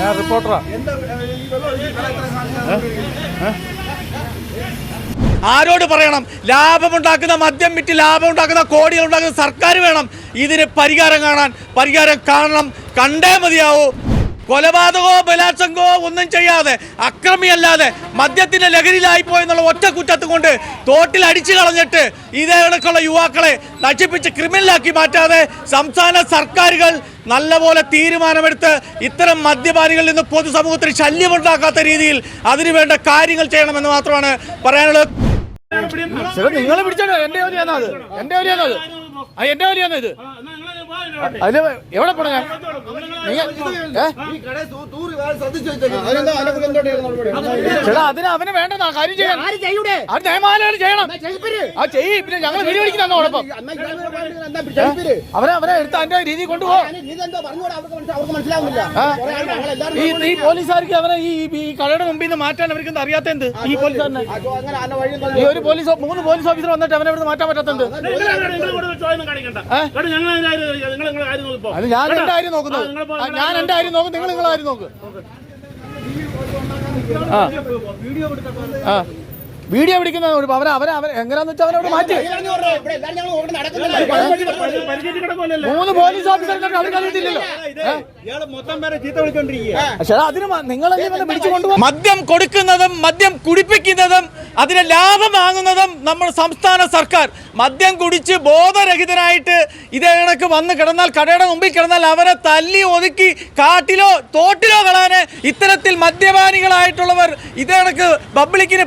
ഞാൻ റിപ്പോർട്ടറാ. ആരോട് പറയണം? ലാഭമുണ്ടാക്കുന്ന മദ്യം വിറ്റ് ലാഭമുണ്ടാക്കുന്ന കോടികൾ ഉണ്ടാക്കുന്ന സർക്കാർ വേണം. ഇതിന് പരിഹാരം കാണാൻ പരിഹാരം കാണണം. കണ്ടേ മതിയാവൂ. കൊലപാതകമോ ബലാത്സംഗമോ ഒന്നും ചെയ്യാതെ അക്രമിയല്ലാതെ മദ്യത്തിന്റെ ലഹരിയിലായി പോയെന്നുള്ള ഒറ്റ കുറ്റത്ത് കൊണ്ട് തോട്ടിൽ അടിച്ചു കളഞ്ഞിട്ട് ഇതേ കണക്കുള്ള യുവാക്കളെ നശിപ്പിച്ച് ക്രിമിനലാക്കി മാറ്റാതെ സംസ്ഥാന സർക്കാരുകൾ നല്ലപോലെ തീരുമാനമെടുത്ത് ഇത്തരം മദ്യപാനികളിൽ നിന്ന് പൊതുസമൂഹത്തിന് ശല്യമുണ്ടാക്കാത്ത രീതിയിൽ അതിനുവേണ്ട കാര്യങ്ങൾ ചെയ്യണമെന്ന് മാത്രമാണ് പറയാനുള്ളത്. നിങ്ങളെ പിടിച്ചോ എന്റെ ജോലിയാണോ അത്? എന്റെ ജോലിയാണോ അത്? എന്റെ ജോലിയാണോ ഇത്? അതിൽ എവിടെ പോണ? ഞാൻ? ചേട്ടാ അതിന് അവന് വേണ്ടതാ കാര്യം ചെയ്യാൻ? അത് നിയമാലയം ചെയ്യണം. ആ ചെയ്യ്. പിന്നെ ഞങ്ങൾ വെടിവെടിക്കുന്ന കുഴപ്പം അവരെ? അവനെ അവനെ എടുത്ത് അതിന്റെ രീതി കൊണ്ടുപോ. ഞാൻ ഇതെന്തോ പറഞ്ഞുകൂടാ, അവർക്ക് മനസ്സിലാ- അവർക്ക് മനസ്സിലാവുന്നില്ല. ആ? കുറേ ആൾ ഞങ്ങളെല്ലാവരും ഈ പോലീസുകാർക്ക് അവനെ ഈ കടയുടെ മുമ്പിൽ നിന്ന് മാറ്റാൻ അവർക്ക് എന്താ അറിയാത്ത എന്ത്? ഈ പോലീസുകാരനെ. ഈ ഒരു പോലീസ് മൂന്ന് പോലീസ് ഓഫീസർ വന്നിട്ട് അവനെ ഇവിടെ മാറ്റാൻ പറ്റാത്തത് അത് ഞാൻ എന്റെ കാര്യം നോക്കുന്നത് ഞാൻ എന്റെ കാര്യം നോക്കും നിങ്ങൾ നിങ്ങളെ കാര്യം നോക്ക്. ആ. ആ. വീഡിയോ പിടിക്കുന്ന അവൻ അവൻ അവരെ എങ്ങനെയാന്ന് വെച്ചാൽ അവനോട് മാറ്റി. മൂന്ന് പോലീസ് ഓഫീസർ അവർക്ക് അറിയത്തില്ലല്ലോ. പക്ഷേ അതിന് നിങ്ങൾ ഇവനെ പിടിച്ചു കൊണ്ടുപോകും മദ്യം കൊടുക്കുന്നതും മദ്യം കുടിപ്പിക്കുന്നതും അതിനെ ലാഭം വാങ്ങുന്നതും നമ്മൾ സംസ്ഥാന സർക്കാർ. മദ്യം കുടിച്ച് ബോധരഹിതനായിട്ട് ഇതേ കണക്ക് വന്ന് കിടന്നാൽ കടയുടെ മുമ്പിൽ കിടന്നാൽ അവരെ തല്ലി ഒതുക്കി കാട്ടിലോ തോട്ടിലോ കളാന് ഇത്തരത്തിൽ മദ്യപാനികളായിട്ടുള്ളവർ ഇതേ കണക്ക് പബ്ലിക്കിന്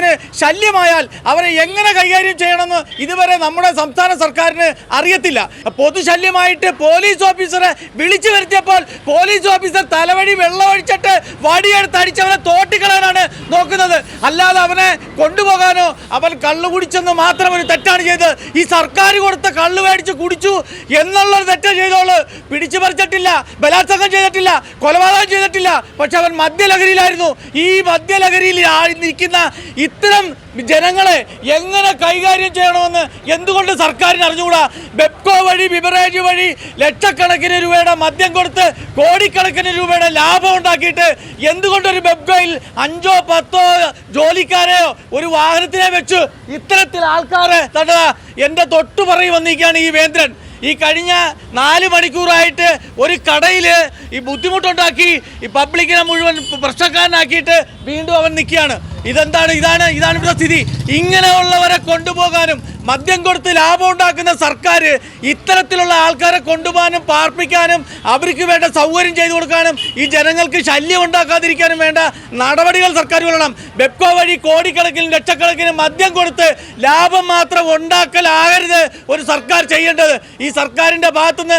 പൊതുസമൂഹത്തിന് ശല്യമായാൽ അവരെ എങ്ങനെ കൈകാര്യം ചെയ്യണമെന്ന് ഇതുവരെ നമ്മുടെ സംസ്ഥാന സർക്കാരിന് അറിയത്തില്ല. പൊതുശല്യമായിട്ട് പോലീസ് ഓഫീസറെ വിളിച്ചു വരുത്തിയപ്പോൾ പോലീസ് ഓഫീസർ തലവഴി വെള്ളമൊഴിച്ചിട്ട് വടിയെടുത്ത് അടിച്ചവനെ തോട്ടിക്കളയാനാണ് നോക്കുന്നത്. അല്ലാതെ അവനെ കൊണ്ടുപോകാനോ അവൻ കള്ളുകുടിച്ചെന്ന് മാത്രം ഒരു തെറ്റാണ് ചെയ്തത്. ഈ സർക്കാർ കൊടുത്ത കള്ളു മേടിച്ച് കുടിച്ചു എന്നുള്ളൊരു തെറ്റ് ചെയ്തോൾ പിടിച്ചു പറിച്ചിട്ടില്ല ബലാത്സംഗം ചെയ്തിട്ടില്ല കൊലപാതകം ചെയ്തിട്ടില്ല. പക്ഷെ അവൻ മദ്യലഹരിയിലായിരുന്നു. ഈ മദ്യലഹരിയിൽ നിൽക്കുന്ന ഇത്തരം ജനങ്ങളെ എങ്ങനെ കൈകാര്യം ചെയ്യണമെന്ന് എന്തുകൊണ്ട് സർക്കാരിന് അറിഞ്ഞുകൂടാ? ബെപ്കോ വഴി ബിബറേജ് വഴി ലക്ഷക്കണക്കിന് രൂപയുടെ മദ്യം കൊടുത്ത് കോടിക്കണക്കിന് രൂപയുടെ ലാഭം ഉണ്ടാക്കിയിട്ട് എന്തുകൊണ്ടൊരു ബെപ്കോയിൽ അഞ്ചോ പത്തോ ജോലിക്കാരെയോ ഒരു വാഹനത്തിനെ വെച്ച് ഇത്തരത്തിൽ ആൾക്കാരെ തട എന്റെ തൊട്ടു പറയും വന്നിരിക്കുകയാണ് ഈ വേന്ദ്രൻ. ഈ കഴിഞ്ഞ നാല് മണിക്കൂറായിട്ട് ഒരു കടയിൽ ഈ ബുദ്ധിമുട്ടുണ്ടാക്കി ഈ പബ്ലിക്കിനെ മുഴുവൻ പ്രശ്നക്കാരനാക്കിയിട്ട് വീണ്ടും അവൻ നിൽക്കുകയാണ്. ഇതെന്താണ്? ഇതാണ് ഇതാണ് ഇവിടെ സ്ഥിതി. ഇങ്ങനെയുള്ളവരെ കൊണ്ടുപോകാനും മദ്യം കൊടുത്ത് ലാഭം ഉണ്ടാക്കുന്ന സർക്കാർ ഇത്തരത്തിലുള്ള ആൾക്കാരെ കൊണ്ടുപോകാനും പാർപ്പിക്കാനും അവർക്ക് വേണ്ട സൗകര്യം ചെയ്തു കൊടുക്കാനും ഈ ജനങ്ങൾക്ക് ശല്യം ഉണ്ടാക്കാതിരിക്കാനും വേണ്ട നടപടികൾ സർക്കാർ കൊള്ളണം ബെപ്കോ വഴി കോടിക്കണക്കിന് ലക്ഷക്കണക്കിന് മദ്യം കൊടുത്ത് ലാഭം മാത്രം ഉണ്ടാക്കലാകരുത് ഒരു സർക്കാർ ചെയ്യേണ്ടത്. ഈ സർക്കാരിന്റെ ഭാഗത്തുനിന്ന്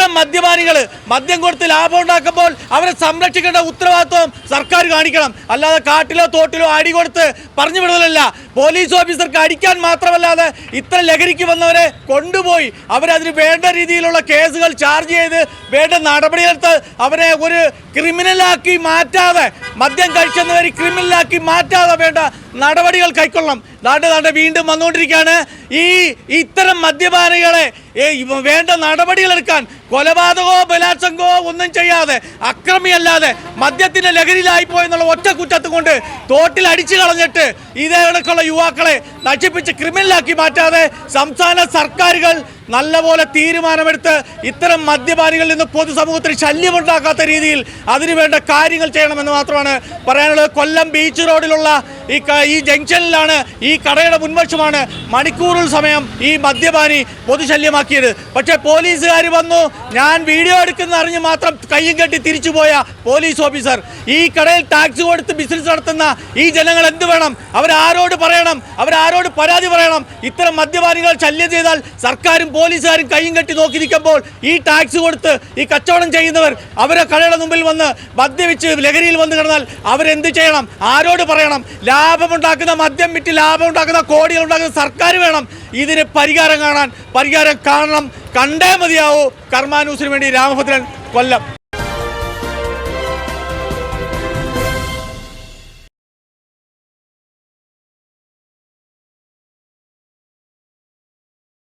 ഇത്തരം മദ്യപാനികൾ മദ്യം കൊടുത്ത് ലാഭം ഉണ്ടാക്കുമ്പോൾ അവരെ സംരക്ഷിക്കേണ്ട ഉത്തരവാദിത്വം സർക്കാർ കാണിക്കണം. അല്ലാതെ കാട്ടിലോ തോട്ടിലോ അടി കൊടുത്ത് പറഞ്ഞു വിടുന്നതല്ല പോലീസ് ഓഫീസർക്ക് അടിക്കാൻ മാത്രമല്ലാതെ ഇത്ര ലഹരിക്ക് വന്നവരെ കൊണ്ടുപോയി അവരതിന് വേണ്ട രീതിയിലുള്ള കേസുകൾ ചാർജ് ചെയ്ത് വേണ്ട നടപടിയെടുത്ത് അവരെ ഒരു ക്രിമിനലാക്കി മാറ്റാതെ മദ്യം കഴിച്ചെന്നവർ ക്രിമിനലാക്കി മാറ്റാതെ വേണ്ട നടപടികൾ കൈക്കൊള്ളണം. ദാണ്ട് ദാണ്ട് വീണ്ടും വന്നുകൊണ്ടിരിക്കുകയാണ്. ഈ ഇത്തരം മദ്യപാനികളെ വേണ്ട നടപടികൾ എടുക്കാൻ കൊലപാതകമോ ബലാത്സംഗമോ ഒന്നും ചെയ്യാതെ അക്രമിയല്ലാതെ മദ്യത്തിന്റെ ലഹരിയിലായി പോയെന്നുള്ള ഒറ്റ കുറ്റത്ത് കൊണ്ട് തോട്ടിൽ അടിച്ചു കളഞ്ഞിട്ട് ഇതേ കണക്കുള്ള യുവാക്കളെ നശിപ്പിച്ച് ക്രിമിനലാക്കി മാറ്റാതെ സംസ്ഥാന സർക്കാരുകൾ നല്ലപോലെ തീരുമാനമെടുത്ത് ഇത്തരം മദ്യപാനികളിൽ നിന്ന് പൊതുസമൂഹത്തിന് ശല്യമുണ്ടാക്കാത്ത രീതിയിൽ അതിനുവേണ്ട കാര്യങ്ങൾ ചെയ്യണമെന്ന് മാത്രമാണ് പറയാനുള്ളത്. കൊല്ലം ബീച്ച് റോഡിലുള്ള ഈ ഈ ജംഗ്ഷനിലാണ് ഈ കടയുടെ മുൻവശമാണ് മണിക്കൂറുകൾ സമയം ഈ മദ്യപാനി പൊതുശല്യമാക്കിയത്. പക്ഷേ പോലീസുകാർ വന്നു ഞാൻ വീഡിയോ എടുക്കുന്ന അറിഞ്ഞ് മാത്രം കയ്യും കെട്ടി തിരിച്ചുപോയ പോലീസ് ഓഫീസർ. ഈ കടയിൽ ടാക്സ് കൊടുത്ത് ബിസിനസ് നടത്തുന്ന ഈ ജനങ്ങൾ എന്ത് വേണം? അവരാരോട് പറയണം അവരാരോട് പരാതി പറയണം. ഇത്തരം മദ്യപാനികൾ ശല്യം ചെയ്താൽ സർക്കാരും പോലീസുകാരും കയ്യും കെട്ടി നോക്കി നിൽക്കുമ്പോൾ ഈ ടാക്സ് കൊടുത്ത് ഈ കച്ചവടം ചെയ്യുന്നവർ അവരെ കടയുടെ മുമ്പിൽ വന്ന് മദ്യവെച്ച് ലഹരിയിൽ വന്ന് കിടന്നാൽ അവരെന്ത് ചെയ്യണം? ആരോട് പറയണം? ലാഭമുണ്ടാക്കുന്ന മദ്യം വിറ്റ് ലാഭമുണ്ടാക്കുന്ന കോടികൾ ഉണ്ടാക്കുന്ന സർക്കാർ വേണം. ഇതിന് പരിഹാരം കാണാൻ പരിഹാരം കാണണം. കണ്ടേ മതിയാവൂ. കർമാനൂസിന് വേണ്ടി രാമഭദ്രൻ കൊല്ലം.